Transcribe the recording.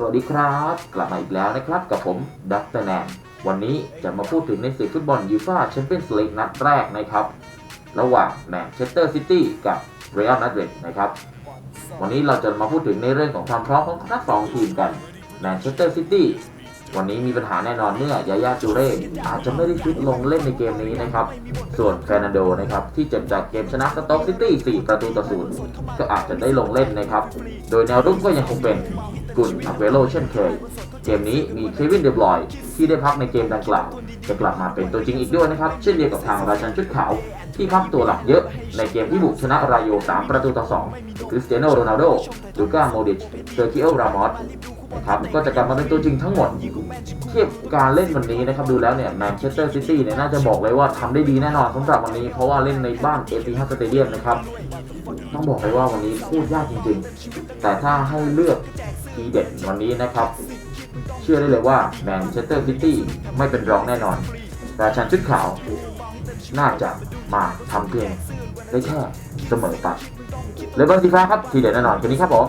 สวัสดีครับ กลับมาอีกแล้วนะครับกับผมดักเตอร์แนนวันนี้จะมาพูดถึงในศึกฟุตบอลยูฟ่าแชมเปี้ยนส์ลีกนัดแรกนะครับ ระหว่างแมนเชสเตอร์ซิตี้กับเรอัลมาดริดนะครับ วันนี้เราจะมาพูดถึงในเรื่องของความพร้อมของทั้งสองทีมกันแมนเชสเตอร์ซิตี้วันนี้มีปัญหาแน่นอนเมื่อยาย่าจูเร่อาจจะไม่ได้ฟิตลงเล่นในเกมนี้นะครับ ส่วนแฟรนันโดนะครับที่เจ็บจากเกมชนะสต็อกซิตี้4ประตูต่อศูนย์ก็อาจจะได้ลงเล่นนะครับ โดยแนวรุกก็ยังคงเป็น กุนอาเวโลเช่นเคย เกมนี้มีเควินเดบลอยที่ได้พักในเกมดังกล่าว จะกลับมาเป็นตัวจริงอีกด้วยนะครับ เช่นเดียวกับทางราชันชุดขาว ที่พักตัวหลักเยอะในเกมที่บุกชนะรายโย3ประตูต่อ2คริสเตียโนโรนัลโดลูก้าโมดิชเซอร์กิโอรามอส นะครับก็จะกลับมาเป็นตัวจริงทั้งหมดเทียบการเล่นวันนี้นะครับดูแล้วเนี่ยแมนเชสเตอร์ซิตี้เนี่ยน่าจะบอกเลยว่าทำได้ดีแน่นอนสำหรับวันนี้ เพราะว่าเล่นในบ้านเอติฮัดสเตเดียมนะครับต้องบอกเลยว่าวันนี้พูดยากจริงๆ แต่ถ้าให้เลือกทีเด็ดวันนี้นะครับ เชื่อได้เลยว่าแมนเชสเตอร์ซิตี้ไม่เป็นรองแน่นอนราชันชุดขาว น่าจะมาทำเพียงได้แค่เสมอไปเลยเบอร์สีฟ้าครับทีเด็ดแน่นอนคนนี้ครับผม